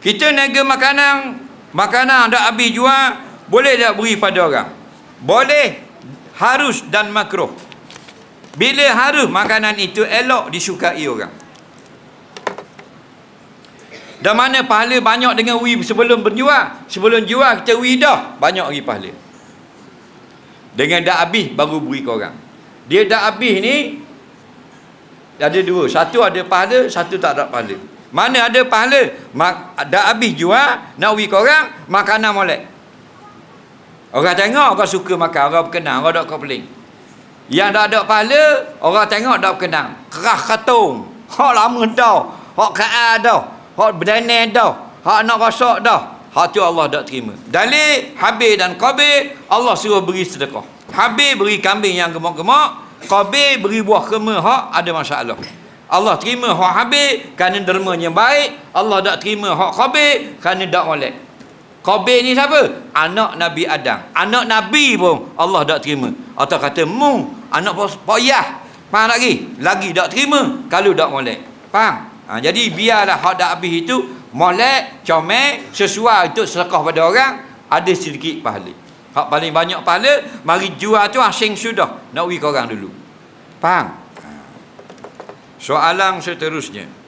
Kita niaga makanan, makanan dah habis jual, boleh tak beri pada orang? Boleh. Harus dan makruh. Bila harus makanan itu elok disukai orang. Dan mana pahala banyak dengan wi sebelum berjual. Sebelum jual kita wi dah. Banyak lagi pahala. Dengan dah habis baru beri ke orang. Dia dah habis ni. Ada dua. Satu ada pahala. Satu tak ada pahala. Mana ada pahala. Mak, dah habis jual. Nak wi ke orang. Makanan molek. Orang tengok orang suka makan. Orang berkenal. Orang tak kau. Yang tak ada pahala. Orang tengok tak berkenal. Kerah katung. Hak lama dah. Hak kaal dah. Hak berdanai dah. Hak nak rosak dah. Hak tu Allah tak terima. Dalil Habib dan Qabil Allah suruh beri sedekah. Habib beri kambing yang gemuk-gemuk, Qabil beri buah kurma hak ada masalah. Allah terima hak Habib kerana dermanya baik, Allah tak terima hak Qabil kerana tak molek. Qabil ni siapa? Anak Nabi Adam. Anak Nabi pun Allah tak terima. Atau kata mu anak poyah. Faham lagi? Lagi tak terima kalau tak molek. Faham? Ha, jadi biarlah hak dah habis itu molek, comel, sesuai untuk sedekah pada orang, ada sedikit pahala. Hak paling banyak pahala, mari jual tu asing sudah. Nak bagi ke orang dulu. Faham? Soalan seterusnya.